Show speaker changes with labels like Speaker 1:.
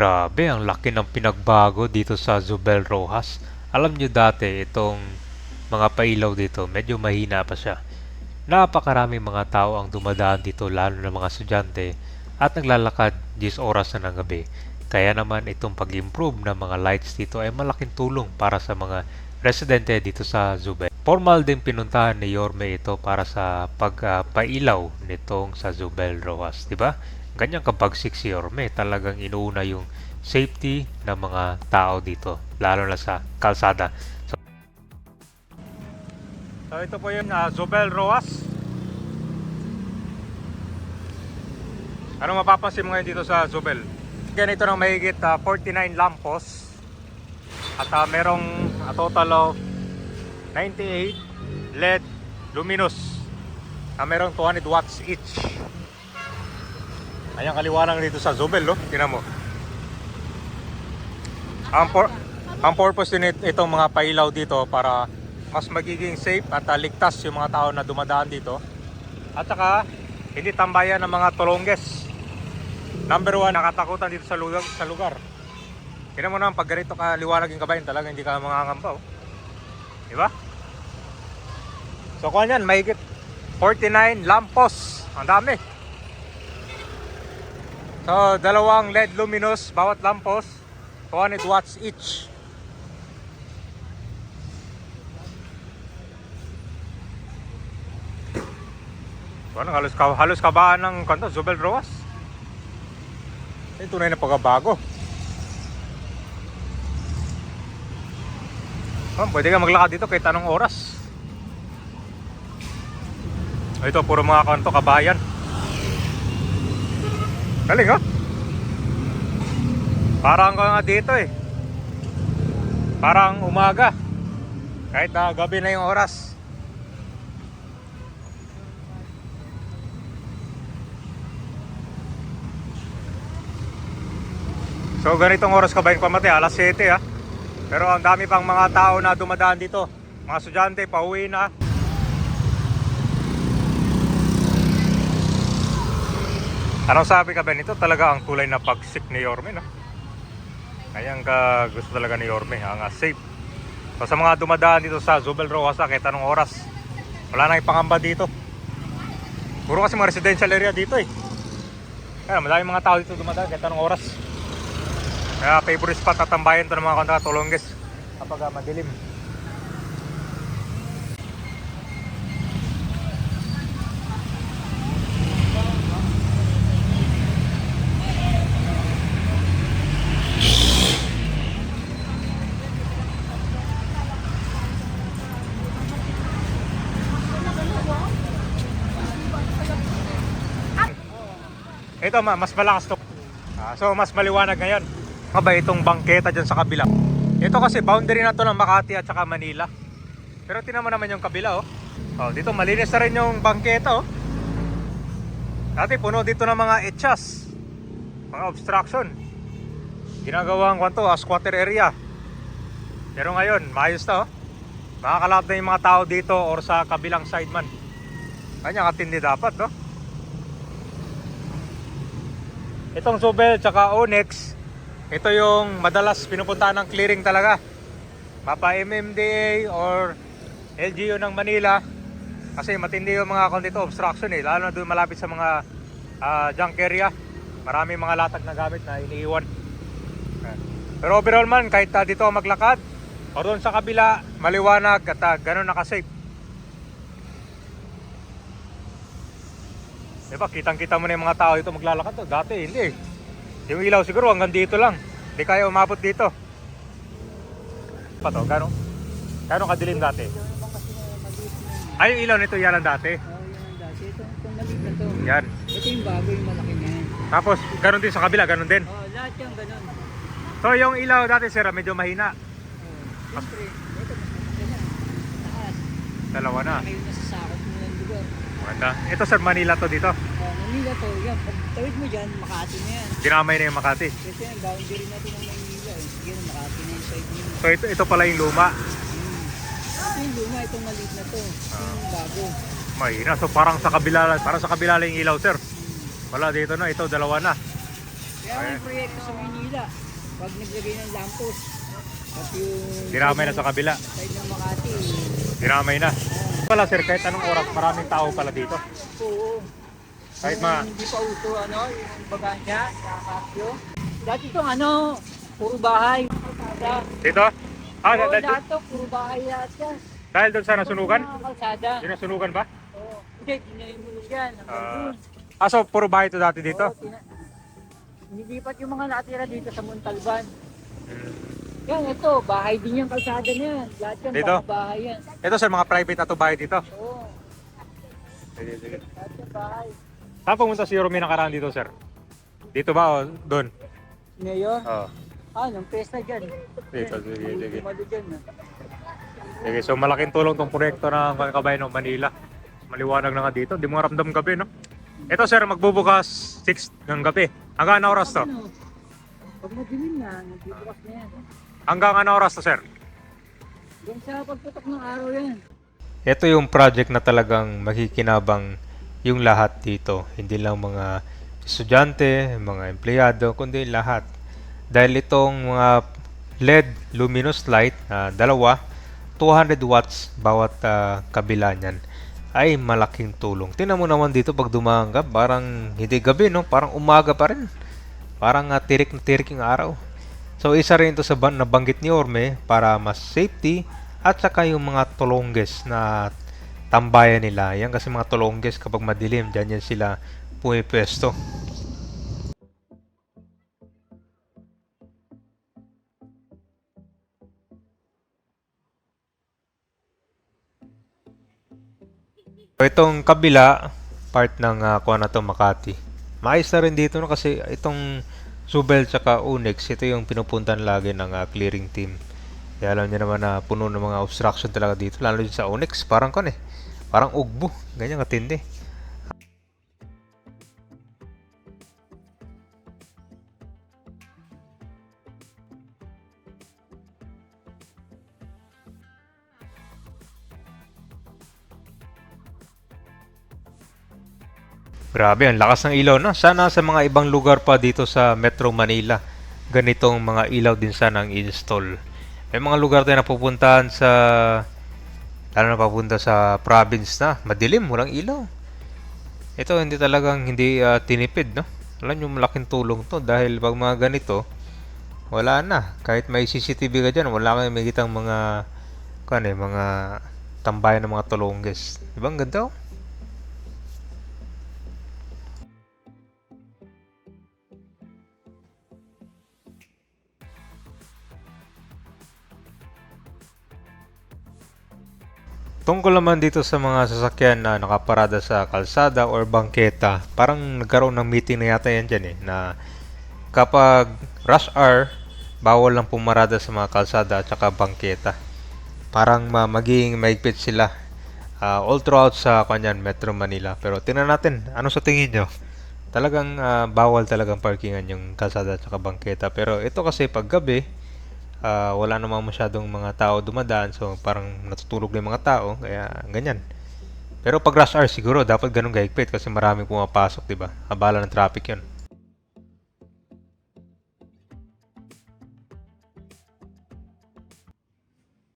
Speaker 1: Grabe, ang laki ng pinagbago dito sa Zubel Rojas. Alam nyo dati, itong mga pailaw dito, medyo mahina pa siya. Napakaraming mga tao ang dumadaan dito, lalo na mga estudyante, at naglalakad 10 oras na ng gabi. Kaya naman itong pag-improve ng mga lights dito ay malaking tulong para sa mga residente dito sa Zubel. Formal din pinuntahan ni Yorme ito para sa pagpailaw nitong sa Zubel Rojas, di ba? Ganyan kapag 6 Yorme, talagang inuuna yung safety ng mga tao dito, lalo na sa kalsada. So,
Speaker 2: So ito po yung uh, Zobel Roas. Ano mapapansin mo ngayon dito sa Zobel? Ganito ng mahigit ah, 49 lampos. At ah, merong a total of 98 LED luminous. Na merong 200 watts each. Ayan kaliwanag dito sa Zobel, no? Tingnan mo. Ang, por- ang purpose din it- itong mga pailaw dito para mas magiging safe at ah, ligtas yung mga tao na dumadaan dito. At saka, hindi tambayan ng mga tulongges. Number one, nakatakutan dito sa lugar. Sa lugar. Tingnan mo naman, pag ganito ka liwanag yung kabayan, talaga hindi ka mangangamba. Oh. Di ba? So, kung yan, mahigit 49 lampos. Ang dami. So, dalawang LED luminous, bawat lampos, 200 watts each. Ano, halos, ka, halos kabaan ng kanto, Zubel Roas. Ito na pagbabago. Oh, pwede ka maglakad dito kahit anong oras. Ito, puro mga kanto, kabayan. Galing, oh. Parang ka nga dito eh. Parang umaga. Kahit na gabi na yung oras. So ganitong oras ka ba yung pamati? Alas 7 ha. Pero ang dami pang mga tao na dumadaan dito. Mga estudyante, pauwi na. Anong sabi ka ba nito? Talaga ang tulay na pagsik ni Yorme no? Ayan ka gusto talaga ni Yorme, ang safe. So sa mga dumadaan dito sa Zubel Rojas, kahit anong oras, wala nang ipangamba dito. Puro kasi mga residential area dito eh. Kaya madami mga tao dito dumadaan kahit anong oras. Kaya favorite spot at tambayan to ng mga kontra tulongges kapag ah, madilim. Ito ma, mas malakas to. Ah, so mas maliwanag ngayon. Nga ba itong bangketa dyan sa kabila? Ito kasi boundary na to ng Makati at saka Manila. Pero tinan mo naman yung kabila oh. Oh, dito malinis na rin yung bangketa oh. Dati puno dito ng mga etchas. Mga obstruction. Ginagawang kwanto, ah, squatter area. Pero ngayon, maayos na oh. Makakalap na yung mga tao dito or sa kabilang side man. Kanya katindi dapat no? Itong Zobel tsaka Onyx, ito yung madalas pinupuntahan ng clearing talaga. Mapa MMDA or LGU ng Manila. Kasi matindi yung mga dito obstruction eh. Lalo na doon malapit sa mga ah, junk area. Marami mga latag na gamit na iniiwan. Pero overall man, kahit ah, dito maglakad, o doon sa kabila, maliwanag at uh, ganun nakasafe. Diba, kitang-kita mo na yung mga tao dito maglalakad to. Dati hindi eh. Yung ilaw siguro hanggang dito lang. Hindi kaya umabot dito. Pa to, gano'n? Gano'n kadilim dati? Ay, yung ilaw nito yan ang dati.
Speaker 3: Yan. Ito, yung bago yung malaki na yan.
Speaker 1: Tapos, gano'n din sa kabila, gano'n din.
Speaker 3: Oh, lahat yung ganun.
Speaker 1: So, yung ilaw dati, sir, medyo mahina.
Speaker 3: Oh, siyempre, ito mas malaki na. Taas.
Speaker 1: Dalawa na.
Speaker 3: Ngayon nasa sakot mo ng lugar.
Speaker 1: Maganda. Ito, sir, Manila to dito.
Speaker 3: Oh, Manila to, yan. Pag tawid mo dyan, Makati na yan.
Speaker 1: Dinamay na yung Makati.
Speaker 3: Kasi yung boundary natin ng Manila eh. Sige, Makati na yung side mo.
Speaker 1: So, ito, ito pala yung luma.
Speaker 3: Hmm. Ito yung luma, itong maliit na to. Ito yung bago.
Speaker 1: Mahina. So, parang sa kabila, parang sa kabila lang yung ilaw, sir. Wala dito na. Ito, dalawa na.
Speaker 3: Kaya Kaya may proyekto sa Manila. Pag naglagay ng lampos. At yung
Speaker 2: Dinamay na sa kabila.
Speaker 3: side ng Makati.
Speaker 2: Dinamay na. Pala sir, kahit anong oras, maraming tao pala dito.
Speaker 3: Oo.
Speaker 2: Kahit
Speaker 3: Yung
Speaker 2: ma-
Speaker 3: Hindi pa uso ano, yung bagansya, sa Casio. Dati itong ano, puro bahay.
Speaker 2: Dito? Ah,
Speaker 3: Oo, lahat to, puro bahay lahat yan.
Speaker 2: dahil doon sa nasunugan?
Speaker 3: Mga kalsada.
Speaker 2: Yung nasunugan ba?
Speaker 3: Oo. Hindi, tinahimulog yan. Hanggang
Speaker 2: Ah.
Speaker 3: dun.
Speaker 2: Ah, so puro bahay ito dati dito?
Speaker 3: Oo, tina- Nilipat yung mga natira dito sa Montalban.
Speaker 2: Hmm.
Speaker 3: Yan, ito, bahay din yung kalsada na yan. Lahat yan,
Speaker 2: Dito?
Speaker 3: mga bahay yan.
Speaker 2: Ito sir, mga private na to bahay dito.
Speaker 3: Oo,
Speaker 2: Sige, sige.
Speaker 3: lahat yan bahay.
Speaker 2: Saan pumunta si Romy nakaraan dito sir? Dito ba o doon?
Speaker 3: Mayor,
Speaker 2: Oo.
Speaker 3: ah, nung pesta dyan.
Speaker 2: Dito, sige, sige.
Speaker 3: Tumalo dyan. ah.
Speaker 2: Sige, so malaking tulong tong proyekto ng kabayan ng Manila. Maliwanag na nga dito, di mo ramdam gabi, no? Ito sir, magbubukas 6 ng gabi. Hanggang ano oras to?
Speaker 3: Ano? Pag madilim na, nagbibukas na yan.
Speaker 2: Hanggang ano oras to sir?
Speaker 3: Diyan sa pagputok ng araw yan.
Speaker 1: Ito yung project na talagang makikinabang yung lahat dito. Hindi lang mga estudyante, mga empleyado, kundi lahat. Dahil itong mga LED luminous light, na dalawa, 200 watts bawat ah, kabila niyan ay malaking tulong. Tingnan mo naman dito pag dumaan ka, parang hindi gabi, no? Parang umaga pa rin. Parang ah, tirik na tirik yung araw. So isa rin ito sa ban nabanggit ni Orme para mas safety at saka yung mga tulongges na tambayan nila. Yan kasi mga tulongges kapag madilim, dyan yan sila pumipwesto. So, itong kabila, part ng uh, kuha na to Makati. Maayos na rin dito no, kasi itong Subel tsaka Onyx, ito yung pinupuntan lagi ng ah, clearing team. Kaya alam niyo naman na puno ng mga obstruction talaga dito, lalo din sa Onyx, parang kon eh. Parang ugbo, ganyan katindi. Grabe, ang lakas ng ilaw na. Sana sa mga ibang lugar pa dito sa Metro Manila, ganitong mga ilaw din sana ang install. May mga lugar tayo napupuntahan sa lalo na papunta sa province na, madilim, walang ilaw. Ito hindi talagang hindi ah, tinipid, no? Alam nyo, malaking tulong to dahil pag mga ganito, wala na. Kahit may CCTV ka dyan, wala kang makitang mga, kan eh, mga tambayan ng mga tulongges. Diba ang ganda oh? Tungkol naman dito sa mga sasakyan na nakaparada sa kalsada or bangketa, parang nagkaroon ng meeting na yata yan dyan eh, na kapag rush hour, bawal lang pumarada sa mga kalsada at saka bangketa. Parang ma magiging maigpit sila ah, all throughout sa kanyan Metro Manila. Pero tingnan natin, ano sa tingin nyo? Talagang ah, bawal talagang parkingan yung kalsada at saka bangketa. Pero ito kasi pag ah, wala namang masyadong mga tao dumadaan so parang natutulog na yung mga tao kaya ganyan. Pero pag rush hour siguro dapat ganun gahigpit kasi maraming pumapasok di ba? Abala ng traffic yun